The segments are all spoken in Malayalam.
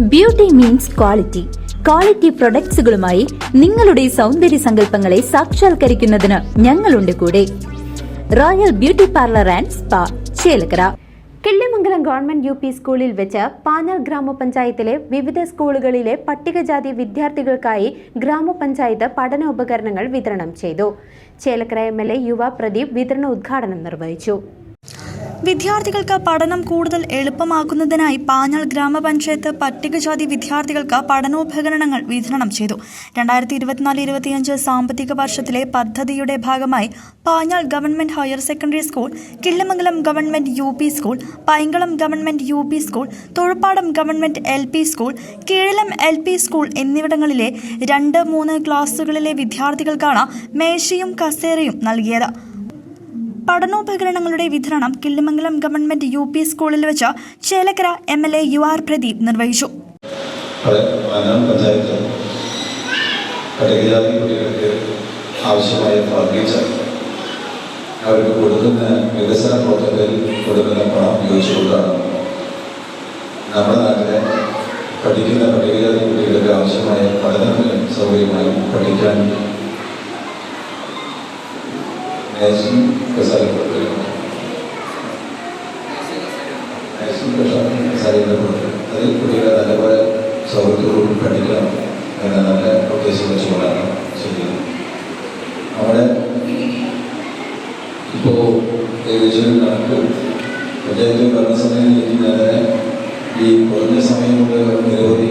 ബ്യൂട്ടി മീൻസ് ക്വാളിറ്റി ക്വാളിറ്റി പ്രൊഡക്ട്സുകളുമായി നിങ്ങളുടെ സൗന്ദര്യ സങ്കല്പങ്ങളെ സാക്ഷാത്കരിക്കുന്നതിന് ഞങ്ങളുണ്ട് കൂടെ. Royal beauty parlour and spa Chelakkara. Killimangalam government U P സ്കൂളിൽ വെച്ച് പാഞ്ഞാൾ ഗ്രാമപഞ്ചായത്തിലെ വിവിധ സ്കൂളുകളിലെ പട്ടികജാതി വിദ്യാർത്ഥികൾക്കായി ഗ്രാമപഞ്ചായത്ത് പഠനോപകരണങ്ങൾ വിതരണം ചെയ്തു. ചേലക്കര എം എൽ എ യുവ പ്രദീപ് വിതരണ ഉദ്ഘാടനം നിർവഹിച്ചു. വിദ്യാർത്ഥികൾക്ക് പഠനം കൂടുതൽ എളുപ്പമാക്കുന്നതിനായി പാഞ്ഞാൾ ഗ്രാമപഞ്ചായത്ത് പട്ടികജാതി വിദ്യാർത്ഥികൾക്ക് പഠനോപകരണങ്ങൾ വിതരണം ചെയ്തു. രണ്ടായിരത്തി ഇരുപത്തിനാല് ഇരുപത്തിയഞ്ച് സാമ്പത്തിക വർഷത്തിലെ പദ്ധതിയുടെ ഭാഗമായി Panjal government higher secondary school Killamangalam government U P school Painkulam government U P school Thozhuppadam government L P school Keezhalam L P school എന്നിവിടങ്ങളിലെ രണ്ട് മൂന്ന് ക്ലാസുകളിലെ വിദ്യാർത്ഥികൾക്കാണ് മേശയും കസേരയും നൽകിയത്. പഠനോപകരണങ്ങളുടെ വിതരണം കിള്ളിമംഗലം ഗവൺമെന്റ് യു പി സ്കൂളിൽ വെച്ച് Chelakkara M L A U R Pradeep നിർവഹിച്ചു. ആവശ്യമായ ഫർണിച്ചർ അവർക്ക് കൊടുക്കുന്ന വികസന പ്രവർത്തനത്തിൽ കൊടുക്കുന്ന പണം ഉപയോഗിച്ചുകൊണ്ടാണ് നമ്മുടെ നാട്ടിലെ പഠിക്കുന്ന പട്ടികജാതി കുട്ടികൾക്ക് ആവശ്യമായ പഠനത്തിന് സൗകര്യമായി പഠിക്കാൻ നേഴ്സിംഗ് കസാല കൊടുക്കുകയാണ് നേഴ്സിംഗ് കസാലയുടെ കൊടുക്കുക അതിൽ കുട്ടികളെ നല്ലപോലെ സൗകര്യത്തോടുകൂടി പഠിക്കണം എന്ന നല്ല ഉദ്ദേശം വെച്ചുകൊണ്ടാണ് ചെയ്യുന്നത് അവിടെ ഇപ്പോൾ ഏകദേശം കണക്ക് പഞ്ചായത്ത് ഭരണസമിതിയിൽ ഞാൻ ഈ കുറഞ്ഞ സമയം കൊണ്ട് നിരവധി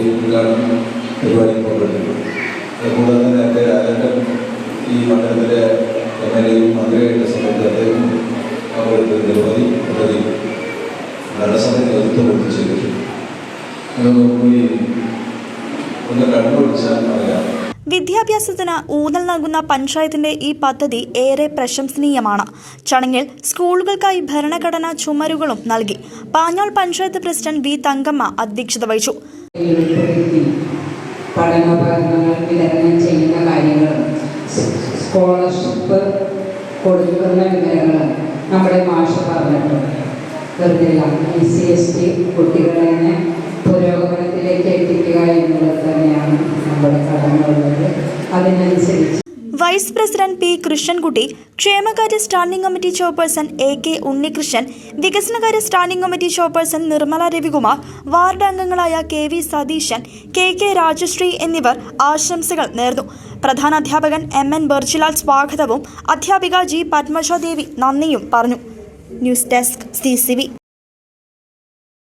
ഭരണസമിതി നേതൃത്വം കൊടുത്ത് ചെയ്തിട്ടുണ്ട് അത് നമുക്ക് ഒന്ന് കണ്ടുപിടിച്ചാൽ അറിയാം. വിദ്യാഭ്യാസത്തിന് ഊന്നൽ നൽകുന്ന പഞ്ചായത്തിന്റെ ഈ പദ്ധതി ഏറെ പ്രശംസനീയമാണ്. ചടങ്ങിൽ സ്കൂളുകൾക്കായി ഭരണഘടന ചുമരുകളും നൽകി. പാഞ്ഞോൾ പഞ്ചായത്ത് പ്രസിഡന്റ് വി തങ്കമ്മ അധ്യക്ഷത വഹിച്ചു. ഉൾപ്പെടുത്തി പഠനോപകരണങ്ങൾ വിതരണം ചെയ്യുന്ന കാര്യങ്ങളും സ്കോളർഷിപ്പ് കൊടുക്കുന്ന നമ്മുടെ വെറുതെ ഇ സി എസ് ടി കുട്ടികളെ പുരോഗമനത്തിലേക്ക് എത്തിക്കുക എന്നുള്ളത് തന്നെയാണ് നമ്മുടെ കടമയുള്ളത് അതിനനുസരിച്ച് വൈസ് പ്രസിഡന്റ് പി കൃഷ്ണൻകുട്ടി ക്ഷേമകാര്യ standing committee chairperson A K Unnikrishnan വികസനകാര്യ standing committee chairperson Nirmala Ravikumar ward അംഗങ്ങളായ K V Satheesan K K Rajasree എന്നിവർ ആശംസകൾ നേർന്നു. പ്രധാന അധ്യാപകൻ എം എൻ ബർജിലാൽ സ്വാഗതവും അധ്യാപിക ജി പത്മജ ദേവി നന്ദിയും പറഞ്ഞു. News desk C